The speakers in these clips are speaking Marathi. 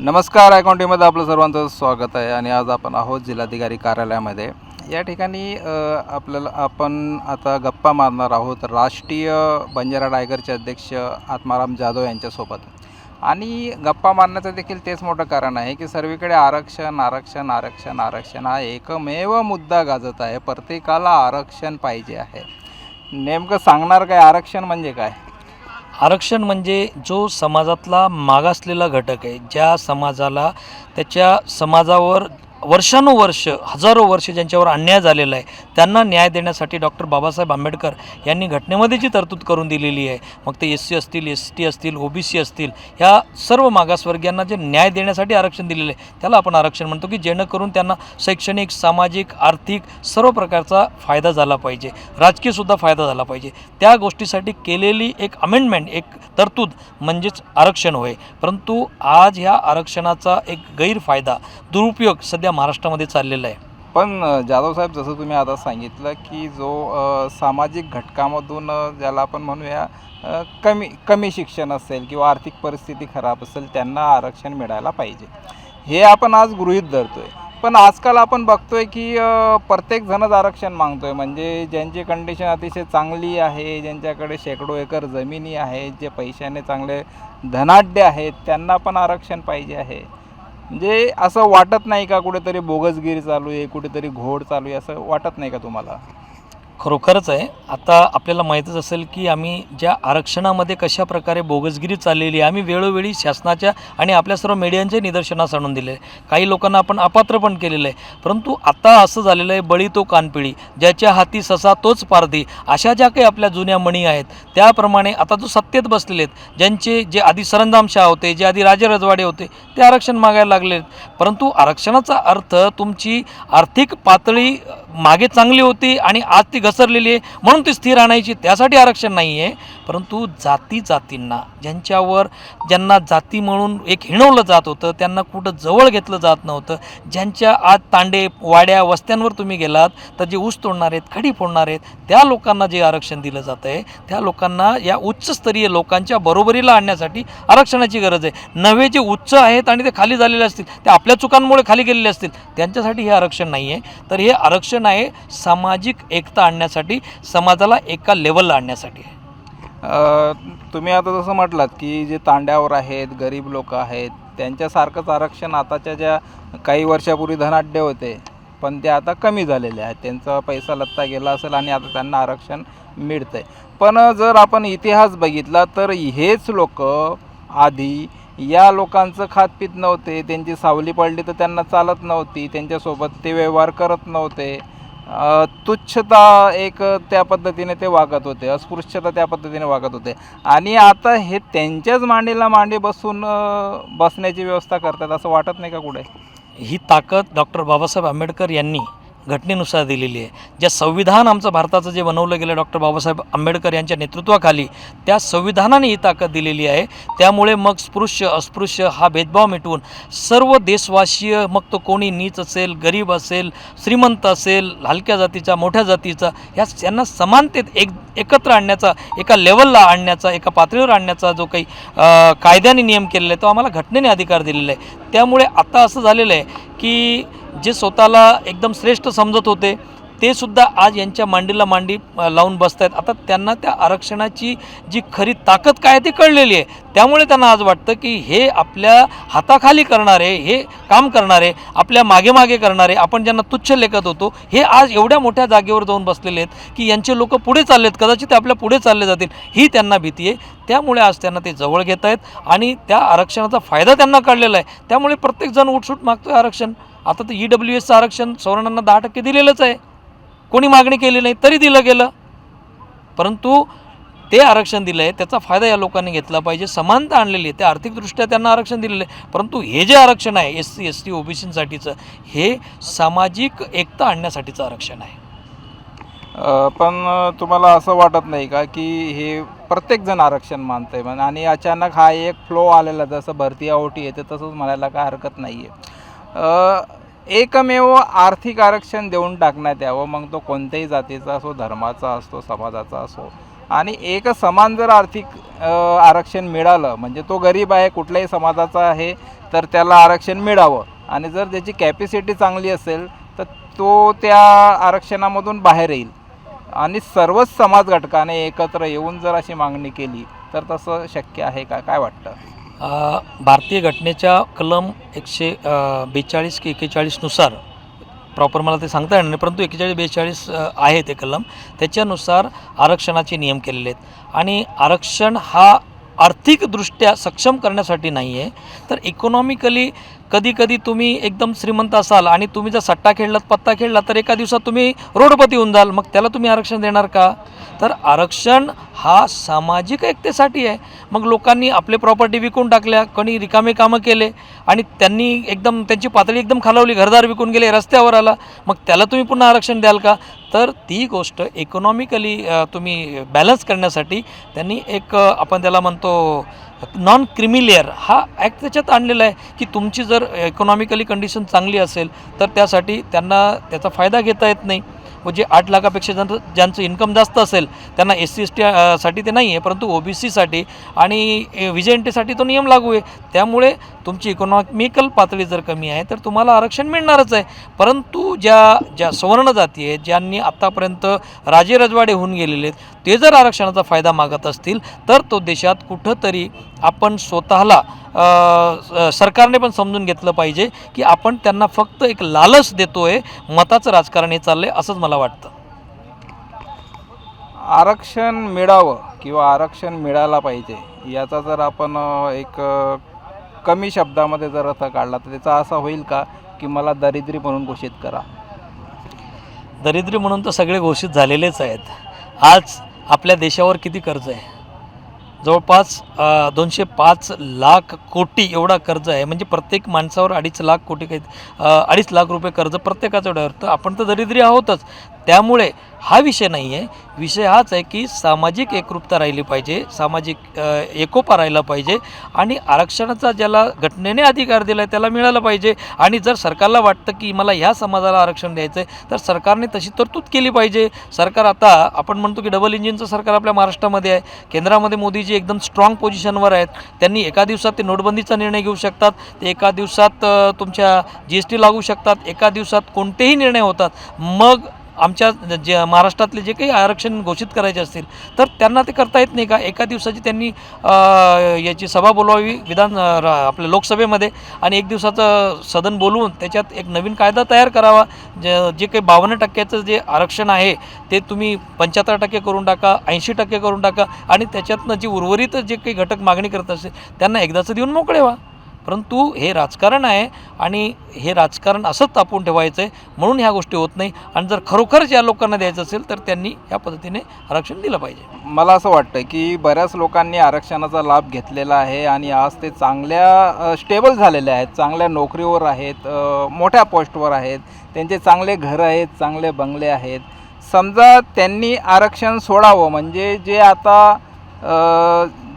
नमस्कार आयकॉन्टीमध्ये आपलं सर्वांचं स्वागत आहे आणि आज आपण आहोत जिल्हाधिकारी कार्यालयामध्ये. या ठिकाणी आपल्याला आपण आता गप्पा मारणार आहोत राष्ट्रीय बंजारा टायगरचे अध्यक्ष आत्माराम जाधव यांच्यासोबत. आणि गप्पा मारण्याचं देखील तेच मोठं कारण आहे की सर्वीकडे आरक्षण आरक्षण आरक्षण आरक्षण हा एकमेव मुद्दा गाजत आहे. प्रत्येकाला आरक्षण पाहिजे आहे. नेमकं सांगणार काय आरक्षण म्हणजे काय? आरक्षण म्हणजे जो समाजातला मागासलेला घटक आहे ज्या समाजाला त्याच्या समाजावर वर्षानुवर्ष हजारो वर्ष ज्यांच्यावर अन्याय झालेला आहे त्यांना न्याय देण्यासाठी डॉक्टर बाबासाहेब आंबेडकर यांनी घटनेमध्ये जी तरतूद करून दिलेली आहे. मग ते एस सी असतील एस टी असतील ओ बी सी असतील ह्या सर्व मागासवर्गीयांना जे न्याय देण्यासाठी आरक्षण दिलेलं आहे त्याला आपण आरक्षण म्हणतो की जेणेकरून त्यांना शैक्षणिक सामाजिक आर्थिक सर्व प्रकारचा फायदा झाला पाहिजे. राजकीयसुद्धा फायदा झाला पाहिजे. त्या गोष्टीसाठी केलेली एक अमेंडमेंट एक तरतूद म्हणजेच आरक्षण होय. परंतु आज ह्या आरक्षणाचा एक गैरफायदा दुरुपयोग सध्या महाराष्ट्रामध्ये चाललेलं आहे. पण जाधव साहेब जसं तुम्ही आता सांगितलं की जो सामाजिक घटकामधून ज्याला आपण म्हणूया कमी कमी शिक्षण असेल किंवा आर्थिक परिस्थिती खराब असेल त्यांना आरक्षण मिळायला पाहिजे. हे आपण आज गृहीत आहे पण आजकाल आपण बघतोय की प्रत्येकजणच प्रत्येक जणच आरक्षण मागतोय. म्हणजे ज्यांची कंडिशन अतिशय चांगली आहे ज्यांच्याकडे शेकडो एकर जमिनी आहेत जे पैशाने चांगले धनाढ्य आहेत त्यांना पण आरक्षण पाहिजे आहे. म्हणजे असं वाटत नाही का कुठेतरी बोगसगिरी चालू आहे कुठेतरी घोड चालू आहे असं वाटत नाही का तुम्हाला? खरोखरच आहे. आता आपल्याला माहीतच असेल की आम्ही ज्या आरक्षणामध्ये कशा प्रकारे बोगसगिरी चाललेली आहे आम्ही वेळोवेळी शासनाच्या आणि आपल्या सर्व मीडियांच्या निदर्शनास आणून दिले. आहे काही लोकांना आपण अपात्र पण केलेलं आहे. परंतु आता असं झालेलं आहे बळी तो कानपिळी ज्याच्या हाती ससा तोच पारधी अशा ज्या काही आपल्या जुन्या मणी आहेत त्याप्रमाणे आता जो सत्तेत बसलेले आहेत ज्यांचे जे आधी सरंजामशाह होते जे आधी राजे रजवाडे होते ते आरक्षण मागायला लागले आहेत परंतु आरक्षणाचा अर्थ तुमची आर्थिक पातळी मागे चांगली होती आणि आज ती घसरलेली आहे म्हणून ती स्थिर आणायची. त्यासाठी आरक्षण नाही आहे परंतु जाती जातींना ज्यांच्यावर ज्यांना जाती म्हणून एक हिणवलं जात होतं त्यांना कुठं जवळ घेतलं जात नव्हतं ज्यांच्या आज तांडे वाड्या वस्त्यांवर तुम्ही गेलात तर जे ऊस तोडणार आहेत खडी फोडणार आहेत त्या लोकांना जे आरक्षण दिलं जातं आहे त्या लोकांना या उच्चस्तरीय लोकांच्या बरोबरीला आणण्यासाठी आरक्षणाची गरज आहे. नवे जे उच्च आहेत आणि ते खाली झालेले असतील ते आपल्या चुकांमुळे खाली गेलेले असतील त्यांच्यासाठी हे आरक्षण नाही आहे तर हे आरक्षण आहे सामाजिक एकता आणण्यासाठी समाजाला एका लेवलला आणण्यासाठी. आहे तुम्ही आता जसं म्हटलात की जे तांड्यावर आहेत गरीब लोक आहेत त्यांच्यासारखंच आरक्षण आताच्या ज्या काही वर्षापूर्वी धनाढ्य होते पण ते आता कमी झालेले आहेत. त्यांचा पैसा लत्ता गेला असेल आणि आता त्यांना आरक्षण मिळतं आहे पण जर आपण इतिहास बघितला तर हेच लोक आधी या लोकांचं खातपीत नव्हते त्यांची सावली पडली तर त्यांना चालत नव्हती त्यांच्यासोबत ते व्यवहार करत नव्हते. तुच्छता एक त्या पद्धतीने ते वागत होते अस्पृश्यता त्या पद्धतीने वागत होते. आणि आता हे त्यांच्याच मांडीला मांडी बसून बसण्याची व्यवस्था करतात असं वाटत नाही का कुठे? ही ताकद डॉक्टर बाबासाहेब आंबेडकर यांनी घटनेनुसार दिलेली आहे. ज्या संविधान आमचं भारताचं जे बनवलं गेलं डॉक्टर बाबासाहेब आंबेडकर यांच्या नेतृत्वाखाली त्या संविधानाने ही ताकद दिलेली आहे. त्यामुळे मग स्पृश्य अस्पृश्य हा भेदभाव मिटवून सर्व देशवासीय मग तो कोणी नीच असेल गरीब असेल श्रीमंत असेल हलक्या जातीचा मोठ्या जातीचा ह्या यांना समानतेत एक एकत्र आणण्याचा एका लेवलला आणण्याचा एका पातळीवर आणण्याचा जो काही कायद्याने नियम केलेला आहे तो आम्हाला घटनेने अधिकार दिलेला आहे त्यामुळे आता असं झालेलं आहे की जे स्वतःला एकदम श्रेष्ठ समजत होते ते सुद्धा आज यांच्या मांडीला मांडी लावून बसत आहेत आता त्यांना त्या आरक्षणाची जी खरी ताकद काय ती कळलेली आहे. त्यामुळे त्यांना आज वाटतं की हे आपल्या हाताखाली करणारे हे काम करणारे आपल्या मागे मागे करणारे आपण ज्यांना तुच्छ लेखत होतो हे आज एवढ्या मोठ्या जागेवर जाऊन बसलेले आहेत की यांचे लोक पुढे चाललेत कदाचित ते आपल्या पुढे चालले जातील ही त्यांना भीती आहे. त्यामुळे आज त्यांना ते जवळ घेत आहेत आणि त्या आरक्षणाचा फायदा त्यांना कळलेला आहे. त्यामुळे प्रत्येकजण उठसूट मागतो आहे आरक्षण. आता तर ई डब्ल्यू एसचं आरक्षण सवर्णांना दहा टक्के दिलेलंच आहे. कोणी मागणी केली नाही तरी दिलं गेलं. परंतु ते आरक्षण दिलं आहे त्याचा फायदा या लोकांनी घेतला पाहिजे. समानता आणलेली आहे ते आर्थिकदृष्ट्या त्यांना आरक्षण दिलेलं आहे. परंतु हे जे आरक्षण आहे एस सी एस टी ओबीसीसाठीचं हे सामाजिक एकता आणण्यासाठीचं आरक्षण आहे. पण तुम्हाला असं वाटत नाही का की हे प्रत्येकजण आरक्षण मानतंय? म्हण आणि अचानक हा एक फ्लो आलेला जसं भरती ओटी येते तसंच म्हणायला काय हरकत नाही आहे एकमेव आर्थिक आरक्षण देऊन टाकण्यात यावं. मग तो कोणत्याही जातीचा असो धर्माचा असतो समाजाचा असो. आणि एक समान जर आर्थिक आरक्षण मिळालं म्हणजे तो गरीब आहे कुठल्याही समाजाचा आहे तर त्याला आरक्षण मिळावं. आणि जर त्याची कॅपॅसिटी चांगली असेल तर तो त्या आरक्षणामधून बाहेर येईल. आणि सर्वच समाज घटकाने एकत्र येऊन जर अशी मागणी केली तर तसं शक्य आहे का? काय वाटतं? भारतीय घटनेच्या कलम एकशे बेचाळीस की एकेचाळीसनुसार प्रॉपर मला ते सांगता येणार नाही परंतु एकेचाळीस बेचाळीस आहे ते कलम. त्याच्यानुसार आरक्षणाचे नियम केलेले आहेत. आणि आरक्षण हा आर्थिकदृष्ट्या सक्षम करण्यासाठी नाही आहे तर इकॉनॉमिकली कधी कधी तुम्ही एकदम श्रीमंत असाल आणि तुम्ही जर सट्टा खेळलात पत्ता खेळला तर एका दिवसात तुम्ही रोडपती होऊन जाल. मग त्याला तुम्ही आरक्षण देणार का? तर आरक्षण हा सामाजिक एकतेसाठी आहे. मग लोकांनी आपले प्रॉपर्टी विकून टाकल्या कोणी रिकामे कामं केले आणि त्यांनी एकदम त्यांची पातळी एकदम खालावली घरदार विकून गेले रस्त्यावर आला मग त्याला तुम्ही पुन्हा आरक्षण द्याल का? तर ती गोष्ट इकॉनॉमिकली तुम्ही बॅलन्स करण्यासाठी त्यांनी एक आपण त्याला म्हणतो नॉन क्रिमी लेअर हा ॲक्ट त्याच्यात आणलेला आहे की तुमची जर इकॉनॉमिकली कंडिशन चांगली असेल तर त्यासाठी त्यांना त्याचा फायदा घेता येत नाही. व जे आठ लाखापेक्षा ज्यांचं ज्यांचं इन्कम जास्त असेल त्यांना एस सी एस टी साठी ते नाही आहे परंतु ओ बी सीसाठी आणि व्हिजे एन टीसाठी तो नियम लागू आहे. त्यामुळे तुमची इकॉनॉमिकल पातळी जर कमी आहे तर तुम्हाला आरक्षण मिळणारच आहे. परंतु ज्या ज्या सवर्ण जाती आहेत ज्यांनी आत्तापर्यंत राजे रजवाडे होऊन गेलेले आहेत ते जर आरक्षणाचा फायदा मागत असतील तर तो देशात कुठंतरी आपण स्वतःला सरकारने पण समजून घेतलं पाहिजे की आपण त्यांना फक्त एक लालच देतोय मताचं राजकारण हे चाललंय असंच मला वाटतं. आरक्षण मिळावं किंवा आरक्षण मिळायला पाहिजे याचा जर आपण एक कमी शब्दामध्ये जर अर्थ काढला तर त्याचा असा होईल का की मला दरिद्री म्हणून घोषित करा? दरिद्री म्हणून तर सगळे घोषित झालेलेच आहेत. आज आपल्या देशावर किती कर्ज आहे? जवळपास दोनशे पाच लाख कोटी एवढा कर्ज आहे. म्हणजे प्रत्येक माणसावर अडीच लाख कोटी काही अडीच लाख रुपये कर्ज प्रत्येकाचं एवढं तर आपण तर दरिद्री आहोतच. त्यामुळे हा विषय नाही आहे. विषय हाच आहे की सामाजिक एकरूपता राहिली पाहिजे सामाजिक एकोपा राहिला पाहिजे आणि आरक्षणाचा ज्याला घटनेने अधिकार दिला आहे त्याला मिळाला पाहिजे. आणि जर सरकारला वाटतं की मला ह्या समाजाला आरक्षण द्यायचं आहे तर सरकारने तशी तरतूद केली पाहिजे. सरकार आता आपण म्हणतो की डबल इंजिनचं सरकार आपल्या महाराष्ट्रामध्ये आहे. केंद्रामध्ये मोदीजी एकदम स्ट्रॉंग पोझिशनवर आहेत. त्यांनी एका दिवसात ते नोटबंदीचा निर्णय घेऊ शकतात. ते एका दिवसात तुमच्या जी एस टी लागू शकतात. एका दिवसात कोणतेही निर्णय होतात. मग आमच्या जे महाराष्ट्रातले जे काही आरक्षण घोषित करायचे असतील तर त्यांना ते करता येत नाही का? एका दिवसाची त्यांनी याची सभा बोलवावी विधान आपल्या लोकसभेमध्ये आणि एक दिवसाचं सदन बोलवून त्याच्यात एक नवीन कायदा तयार करावा. जे जे काही बावन्न टक्क्याचं जे आरक्षण आहे ते तुम्ही पंच्याहत्तर टक्के करून टाका ऐंशी टक्के करून टाका आणि त्याच्यातनं जी उर्वरित जे काही घटक मागणी करत असेल त्यांना एकदाचं देऊन मोकळे व्हा. परंतु हे राजकारण आहे आणि हे राजकारण असंच तापून ठेवायचं आहे म्हणून ह्या गोष्टी होत नाही. आणि जर खरोखरच या लोकांना द्यायचं असेल तर त्यांनी या पद्धतीने आरक्षण दिलं पाहिजे. मला असं वाटतं की बऱ्याच लोकांनी आरक्षणाचा लाभ घेतलेला आहे आणि आज ते चांगल्या स्टेबल झालेले आहेत. चांगल्या नोकरीवर आहेत मोठ्या पोस्टवर आहेत. त्यांचे चांगले घरं आहेत चांगले बंगले आहेत. समजा त्यांनी आरक्षण सोडावं म्हणजे जे आता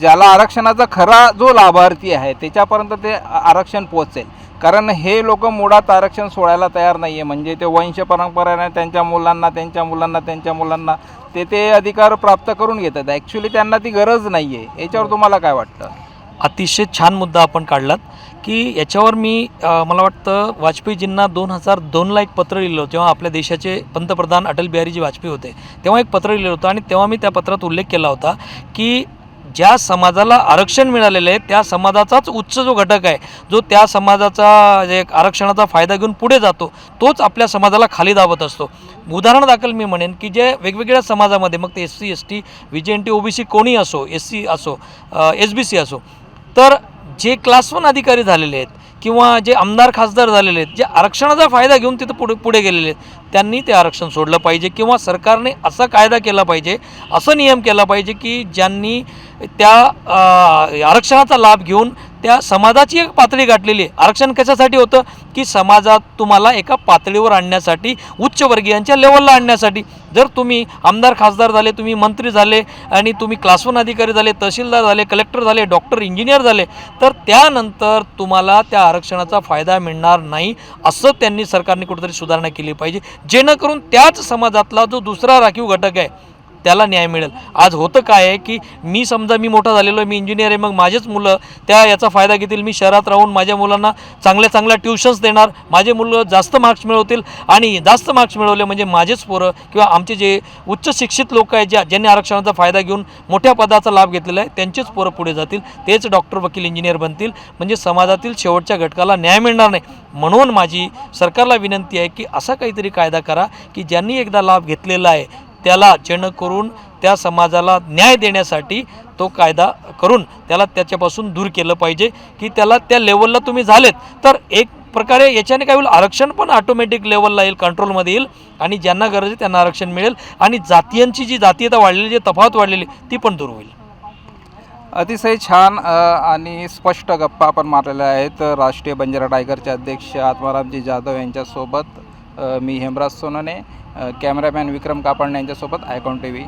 ज्याला आरक्षणाचा खरा जो लाभार्थी आहे त्याच्यापर्यंत ते आरक्षण पोचेल कारण हे लोक मुळात आरक्षण सोडायला तयार नाही आहे म्हणजे ते वंश परंपरेने त्यांच्या मुलांना त्यांच्या मुलांना त्यांच्या मुलांना ते ते अधिकार प्राप्त करून घेतात. ॲक्च्युली त्यांना ती गरज नाही आहे याच्यावर तुम्हाला काय वाटतं? अतिशय छान मुद्दा आपण काढलात की याच्यावर मी मला वाटतं वाजपेयीजींना दोन हजार दोनला एक पत्र लिहिलं होतं जेव्हा आपल्या देशाचे पंतप्रधान अटल बिहारीजी वाजपेयी होते. तेव्हा एक पत्र लिहिलं होतं आणि तेव्हा मी त्या पत्रात उल्लेख केला होता की ज्या समाजाला आरक्षण मिळालेलं आहे त्या समाजाचाच उच्च जो घटक आहे जो त्या समाजाचा जे एक आरक्षणाचा फायदा घेऊन पुढे जातो तोच आपल्या समाजाला खाली दाबत असतो. उदाहरण दाखल मी म्हणेन की जे वेगवेगळ्या समाजामध्ये मग ते S C S T V J N T O B C कोणी असो एस सी असो एस बी सी असो तर जे क्लास वन अधिकारी झालेले आहेत किंवा जे आमदार खासदार झालेले आहेत जे आरक्षणाचा फायदा घेऊन तिथं पुढे पुढे गेलेले आहेत त्यांनी ते आरक्षण सोडलं पाहिजे किंवा सरकारने असा कायदा केला पाहिजे असं नियम केला पाहिजे की ज्यांनी त्या आरक्षणाचा लाभ घेऊन त्या समाजाची एक पातळी गाठलेली आहे. आरक्षण कशासाठी होतं? की समाजात तुम्हाला एका पातळीवर आणण्यासाठी उच्चवर्गीयांच्या लेवलला आणण्यासाठी. जर तुम्ही आमदार खासदार झाले तुम्ही मंत्री झाले आणि तुम्ही क्लास वन अधिकारी झाले तहसीलदार झाले कलेक्टर झाले डॉक्टर इंजिनियर झाले तर त्यानंतर तुम्हाला त्या आरक्षणाचा फायदा मिळणार नाही असं त्यांनी सरकारने कुठेतरी सुधारणा केली पाहिजे. जेणेकरून त्याच समाजातला जो दुसरा राखीव घटक आहे त्याला न्याय मिळेल. आज होतं काय आहे की मी समजा मी मोठा झालेलो आहे मी इंजिनियर आहे मग माझेच मुलं त्या याचा फायदा घेतील. मी शहरात राहून माझ्या मुलांना चांगल्या चांगल्या ट्युशन्स देणार. माझे मुलं जास्त मार्क्स मिळवतील आणि जास्त मार्क्स मिळवले म्हणजे माझेच पोरं किंवा आमचे जे उच्च शिक्षित लोक आहेत ज्या ज्यांनी आरक्षणाचा फायदा घेऊन मोठ्या पदाचा लाभ घेतलेला आहे त्यांचेच पोरं पुढे जातील. तेच डॉक्टर वकील इंजिनियर बनतील. म्हणजे समाजातील शेवटच्या घटकाला न्याय मिळणार नाही. म्हणून माझी सरकारला विनंती आहे की असा काहीतरी कायदा करा की ज्यांनी एकदा लाभ घेतलेला आहे त्याला जेणेकरून त्या समाजाला न्याय देण्यासाठी तो कायदा करून त्याला त्याच्यापासून दूर केलं पाहिजे की त्याला त्या लेवलला तुम्ही झालेत. तर एक प्रकारे याच्याने काय होईल आरक्षण पण ऑटोमॅटिक लेवलला येईल कंट्रोलमध्ये येईल आणि ज्यांना गरज आहे त्यांना आरक्षण मिळेल आणि जातीयांची जी जातीयता वाढलेली जी तफावत वाढलेली ती पण दूर होईल. अतिशय छान आणि स्पष्ट गप्पा आपण मारलेल्या आहेत. राष्ट्रीय बंजारा टायगरचे अध्यक्ष आत्मारामजी जाधव यांच्यासोबत मी हेमराज सोनने कॅमेरामॅन विक्रम कापडणे यांच्यासोबत आयकॉन टी व्ही